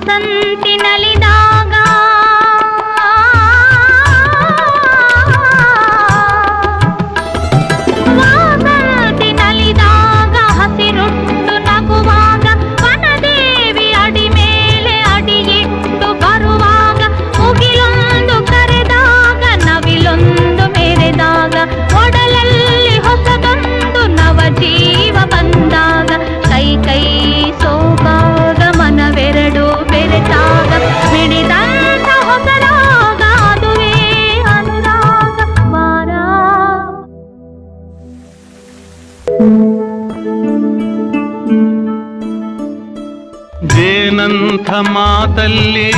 ವಾಸಂತಿ ಜೇನಂಥ ಮಾತಲ್ಲಿ.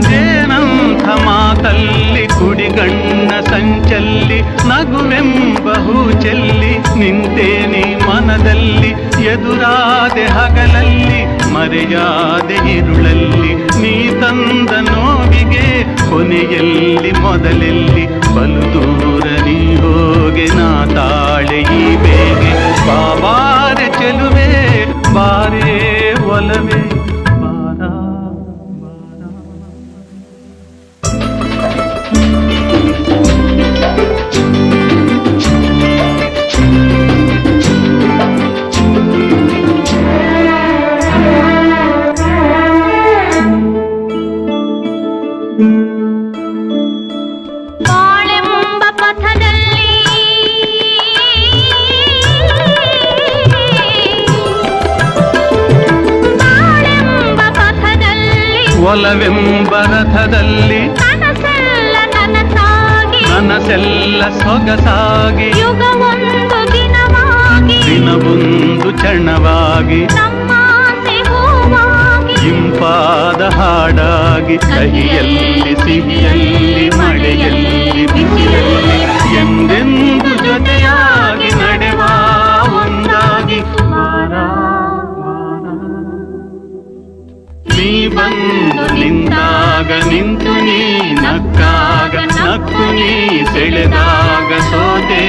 ಜೇನಂಥ ಮಾತಲ್ಲಿ ಕುಡಿಗಣ್ಣ ಸಂಚಲ್ಲಿ ನಗುವೆಂಬಹು ಚೆಲ್ಲಿ ನಿಂತೇನಿ ಮನದಲ್ಲಿ, ಎದುರಾದೆ ಹಗಲಲ್ಲಿ, ಮರೆಯಾದೆ ಇರುಳಲ್ಲಿ, ನೀ ತಂದ ನೋವಿಗೆ ಕೊನೆಯಲ್ಲಿ ಮೊದಲೆಲ್ಲಿ, ಬಲು ದೂರ ನೀ ಹೋಗೆ ನಾ ತಾಳೆ ಈ ಬೇಗೆ ಬಾಬಾರೆ ಚೆಲುವೆ ಒಲವೆಂಬ ರಥದಲ್ಲಿ ಮನಸೆಲ್ಲ ಸೊಗಸಾಗಿ. ದಿನವೊಂದು ಹೂವಾಗಿ. ಇಂಪಾದ ಹಾಡಾಗಿ. ಕಹಿಯಲ್ಲಿ ಸಿಹಿಯಲ್ಲಿ ಮಳೆಯಲ್ಲಿ ಬಿಸಿಯಲ್ಲಿ ಎಂದೆಂದು ಜೊತೆಯಾಗಿ ನಿಂತಾಗ ನಿಂತು ನೀ ನಕ್ಕಾಗ ನಕ್ಕು ನೀ ಸೆಳೆದಾಗ ಸೋತೆ